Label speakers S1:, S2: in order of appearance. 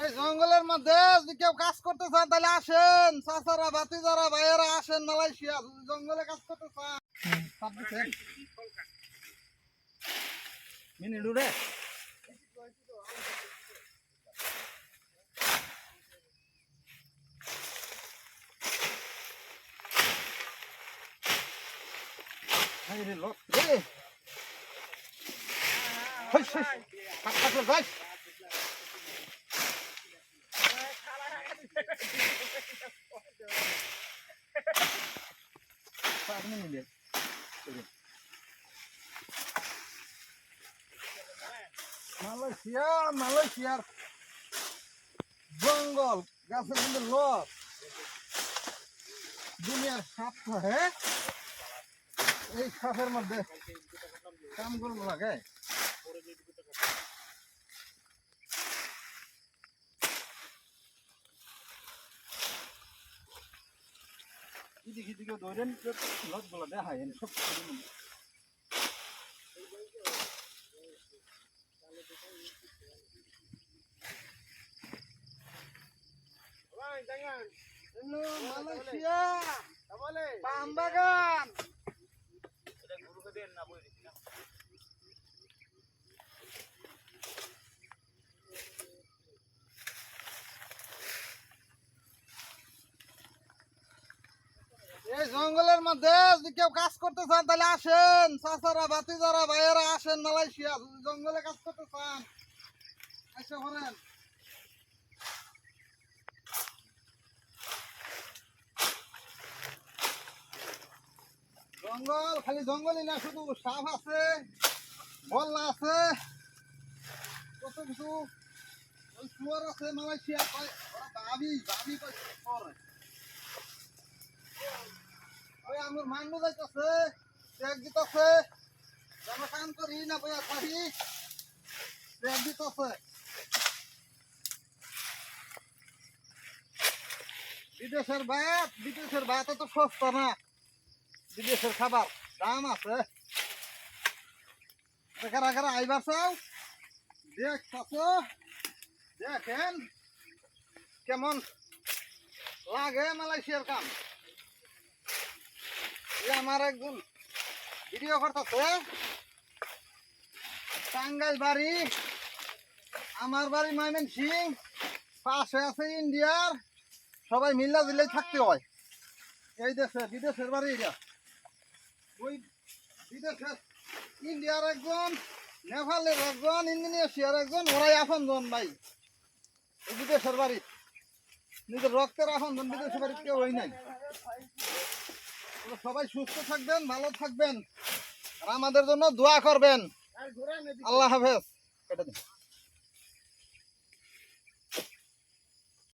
S1: এই জঙ্গলের মধ্যে যদি কেউ কাজ করতে চান তাহলে আসেন। চাচারা বাতিজারা ভাইয়েরা আসেন মালয়েশিয়া। জঙ্গলে কাজ করতে চান? মিনিট উড়ে এই রে লোক রে। হই হই হাত কাটলো নিলেন মালয়েশিয়া, মালয়েশিয়ার জঙ্গল, গাছের কিন্তু লস। দুনিয়ার সাপ হ্যাঁ এই সাপের মধ্যে কাম করব লাগে। এদিকে এদিকে ধরেন লতগুলো দেখায় সব মালয়েশিয়া পান বাগান। এই জঙ্গলের মধ্যে যদি কেউ কাজ করতে চান, তাহলে আসেন। চাচারা বাতিজারা ভাইয়েরা আসেন মালয়েশিয়া। জঙ্গলে কাজ করতে চান আসে করেন জঙ্গল, খালি জঙ্গলই না, শুধু সাপ আছে, বল্লা আছে, কত কিছু। ওই শুয়ার আছে মালয়েশিয়া। দাবি কয় করে বিদেশের ভাত বিদেশের ভাত তো সস্তা না। বিদেশের খাবার, দাম আছে। কারা কারা আইবার চাও? দেখছ দেখেন। কেমন লাগে মালয়েশিয়ার কাম? আমার একজন। ভিডিও করতেছে টাঙ্গাইল বাড়ি, আমার বাড়ি ময়মন সিং পাশে আছে ইন্ডিয়ার, সবাই মিল্লা দিলেই থাকতে হয়। এই দেশে, বিদেশের বাড়ি এটা। ওই বিদেশের ইন্ডিয়ার একজন, নেপালের একজন, ইন্দোনেশিয়ার একজন, ওরাই আপন জন ভাই বিদেশের বাড়ি। নিজের রক্তের আপন জন বিদেশের বাড়ি কেউ হই নাই। সবাই সুস্থ থাকবেন ভালো থাকবেন। আর আমাদের জন্য দোয়া করবেন। আল্লাহ হাফেজ। কেটে দিন।